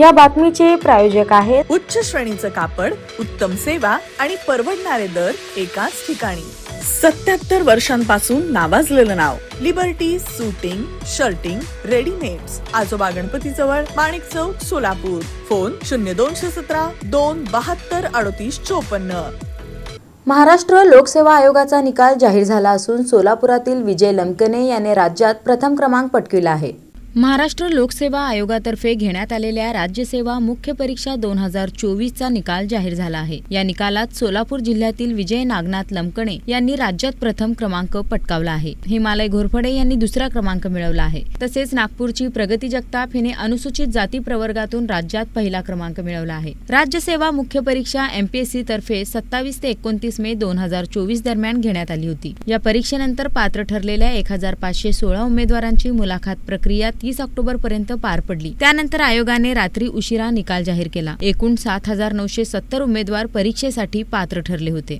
या बातमीचे प्रायोजक आहेत. उच्च श्रेणीचं कापड उत्तम सेवा आणि परवडणारे दर एकाच ठिकाणी. सत्याहत्तर वर्षांपासून नावाजलेलं नाव. लिबर्टी सुटिंग शर्टिंग रेडीमेड्स आजोबा गणपती जवळ माणिक चौक सोलापूर. फोन शून्य दोनशे सतरा दोन बहात्तर अडतीस चोपन्न. महाराष्ट्र लोकसेवा आयोगाचा निकाल जाहीर झाला असून सोलापुरातील विजय लमकने याने राज्यात प्रथम क्रमांक पटकिवला आहे. महाराष्ट्र लोकसेवा आयोगातर्फे घेण्यात आलेल्या राज्यसेवा मुख्य परीक्षा दोन हजार चोवीसचा निकाल जाहीर झाला आहे. या निकालात सोलापूर जिल्ह्यातील विजय नागनाथ लमकणे यांनी राज्यात प्रथम क्रमांक पटकावला आहे. हिमालय घोरफडे यांनी दुसरा क्रमांक मिळवला आहे. तसेच नागपूरची प्रगती जगताप हिने अनुसूचित जाती प्रवर्गातून राज्यात पहिला क्रमांक मिळवला आहे. राज्यसेवा मुख्य परीक्षा एमपीएससी तर्फे सत्तावीस ते एकोणतीस मे दोन हजार चोवीस दरम्यान घेण्यात आली होती. या परीक्षेनंतर पात्र ठरलेल्या एक हजार पाचशे सोळा उमेदवारांची मुलाखत प्रक्रिया तीस ऑक्टोबर पर्यंत पार पडली. त्यानंतर आयोगाने रात्री उशिरा निकाल जाहीर केला. एकूण सात हजार नऊशे सत्तर उमेदवार परीक्षेसाठी पात्र ठरले होते.